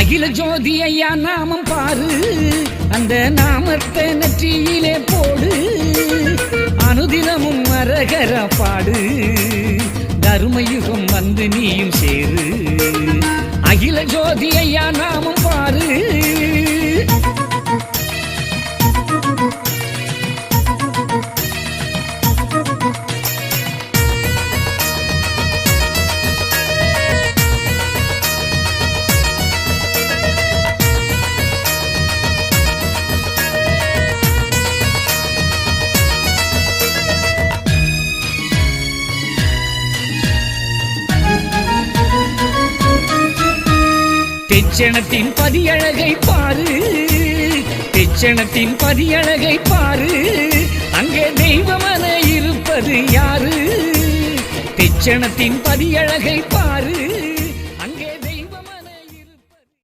அகில ஜோதி ஐயா நாமம் பாரு. அந்த நாமத்தை நெற்றியிலே போடு. அனுதினமும் மரகர பாடு. தருமயுகம் வந்து நீயும் சேரு. அகில ஜோதி ஐயா நாமம் தெச்சணத்தின் பதியழகை பாரு. தெச்சணத்தின் பதியழகை பாரு. அங்கே தெய்வமன இருப்பது யாரு? தெச்சணத்தின் பதியழகை பாரு.